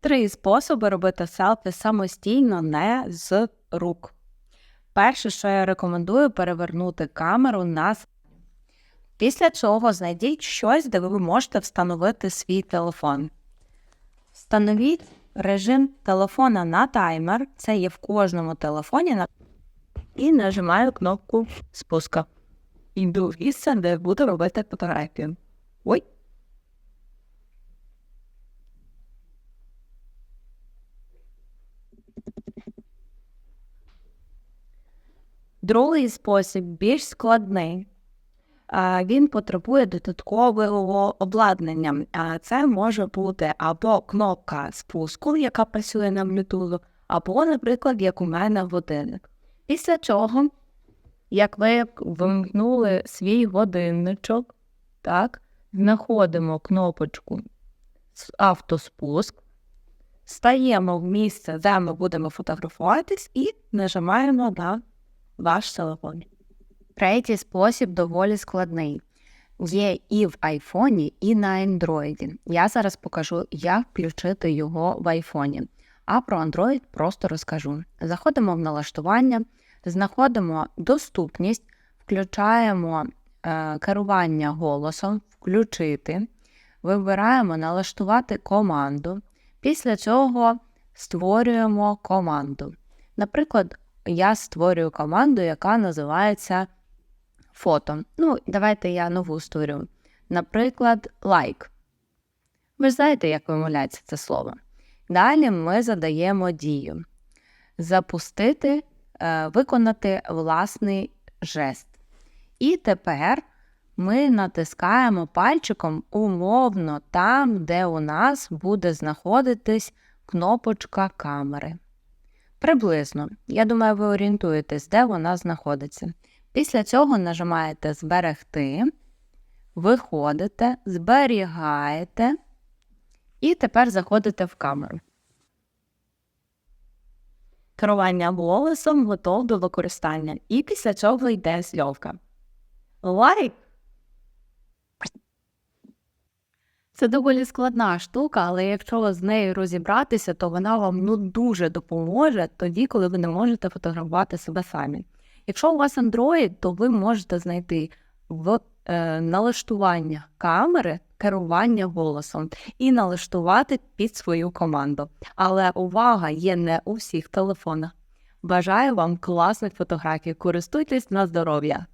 Три способи робити селфі самостійно, не з рук. Перше, що я рекомендую, перевернути камеру на Після цього знайдіть щось, де ви можете встановити свій телефон. Встановіть режим телефона на таймер. Це є в кожному телефоні. І нажимаю кнопку спуска. Йду в місце, де буду робити фотографію. Ой. Другий спосіб більш складний. Він потребує додаткового обладнання. Це може бути або кнопка спуску, яка працює на Bluetooth, або, наприклад, як у мене годинник. Після цього, як ви вимкнули свій годинничок, так, знаходимо кнопочку автоспуск, стаємо в місце, де ми будемо фотографуватись, і нажимаємо на ваш телефон. Третій спосіб доволі складний. Є і в айфоні, і на Android. Я зараз покажу, як включити його в айфоні. А про Android просто розкажу. Заходимо в налаштування, знаходимо доступність, включаємо е, керування голосом, включити, вибираємо налаштувати команду. Після цього створюємо команду. Наприклад, я створюю команду, яка називається фото. Ну, давайте я нову створю. Наприклад, лайк. Ви ж знаєте, як вимовляється це слово. Далі ми задаємо дію. Запустити, е, виконати власний жест. І тепер ми натискаємо пальчиком умовно там, де у нас буде знаходитись кнопочка камери. Приблизно. Я думаю, ви орієнтуєтесь, де вона знаходиться. Після цього нажимаєте Зберегти, виходите, зберігаєте і тепер заходите в камеру. Керування голосом готов до використання. І після цього йде зйомка. Лайк! Це доволі складна штука, але якщо з нею розібратися, то вона вам ну дуже допоможе тоді, коли ви не можете фотографувати себе самі. Якщо у вас Android, то ви можете знайти в е, налаштування камери керування голосом і налаштувати під свою команду. Але увага є не у всіх телефонах. Бажаю вам класних фотографій. Користуйтесь на здоров'я!